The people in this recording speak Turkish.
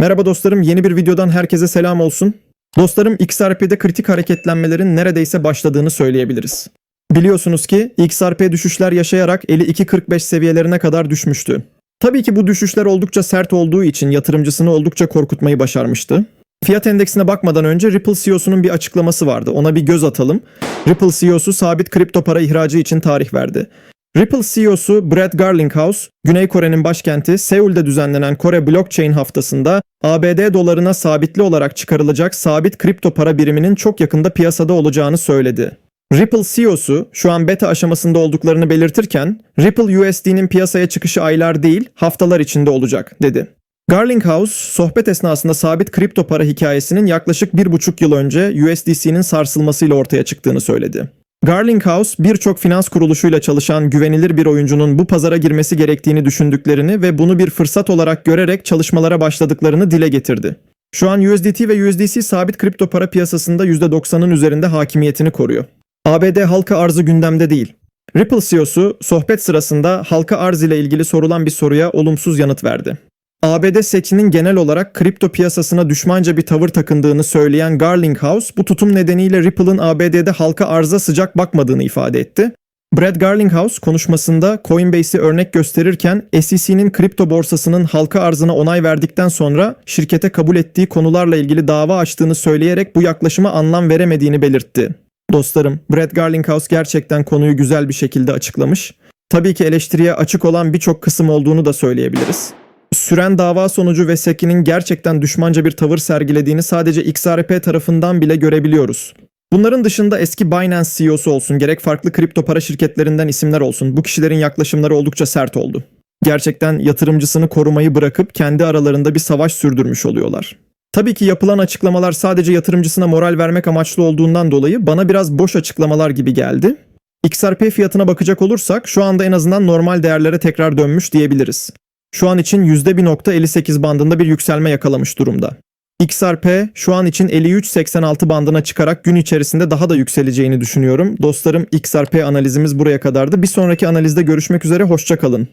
Merhaba dostlarım, yeni bir videodan herkese selam olsun. Dostlarım, XRP'de kritik hareketlenmelerin neredeyse başladığını söyleyebiliriz. Biliyorsunuz ki XRP düşüşler yaşayarak 52.45 seviyelerine kadar düşmüştü. Tabii ki bu düşüşler oldukça sert olduğu için yatırımcısını oldukça korkutmayı başarmıştı. Fiyat endeksine bakmadan önce Ripple CEO'sunun bir açıklaması vardı. Ona bir göz atalım. Ripple CEO'su sabit kripto para ihracı için tarih verdi. Ripple CEO'su Brad Garlinghouse, Güney Kore'nin başkenti Seul'de düzenlenen Kore Blockchain haftasında ABD dolarına sabitli olarak çıkarılacak sabit kripto para biriminin çok yakında piyasada olacağını söyledi. Ripple CEO'su şu an beta aşamasında olduklarını belirtirken Ripple USD'nin piyasaya çıkışı aylar değil haftalar içinde olacak dedi. Garlinghouse sohbet esnasında sabit kripto para hikayesinin yaklaşık bir buçuk yıl önce USDC'nin sarsılmasıyla ortaya çıktığını söyledi. Garlinghouse birçok finans kuruluşuyla çalışan güvenilir bir oyuncunun bu pazara girmesi gerektiğini düşündüklerini ve bunu bir fırsat olarak görerek çalışmalara başladıklarını dile getirdi. Şu an USDT ve USDC sabit kripto para piyasasında %90'ın üzerinde hakimiyetini koruyor. ABD halka arzı gündemde değil. Ripple CEO'su sohbet sırasında halka arz ile ilgili sorulan bir soruya olumsuz yanıt verdi. ABD SEC'inin genel olarak kripto piyasasına düşmanca bir tavır takındığını söyleyen Garlinghouse bu tutum nedeniyle Ripple'ın ABD'de halka arza sıcak bakmadığını ifade etti. Brad Garlinghouse konuşmasında Coinbase'i örnek gösterirken SEC'nin kripto borsasının halka arzına onay verdikten sonra şirkete kabul ettiği konularla ilgili dava açtığını söyleyerek bu yaklaşıma anlam veremediğini belirtti. Dostlarım, Brad Garlinghouse gerçekten konuyu güzel bir şekilde açıklamış. Tabii ki eleştiriye açık olan birçok kısım olduğunu da söyleyebiliriz. Süren dava sonucu ve SEC'nin gerçekten düşmanca bir tavır sergilediğini sadece XRP tarafından bile görebiliyoruz. Bunların dışında eski Binance CEO'su olsun, gerek farklı kripto para şirketlerinden isimler olsun, bu kişilerin yaklaşımları oldukça sert oldu. Gerçekten yatırımcısını korumayı bırakıp kendi aralarında bir savaş sürdürmüş oluyorlar. Tabii ki yapılan açıklamalar sadece yatırımcısına moral vermek amaçlı olduğundan dolayı bana biraz boş açıklamalar gibi geldi. XRP fiyatına bakacak olursak şu anda en azından normal değerlere tekrar dönmüş diyebiliriz. Şu an için %1.58 bandında bir yükselme yakalamış durumda. XRP şu an için 53.86 bandına çıkarak gün içerisinde daha da yükseleceğini düşünüyorum. Dostlarım XRP analizimiz buraya kadardı. Bir sonraki analizde görüşmek üzere hoşçakalın.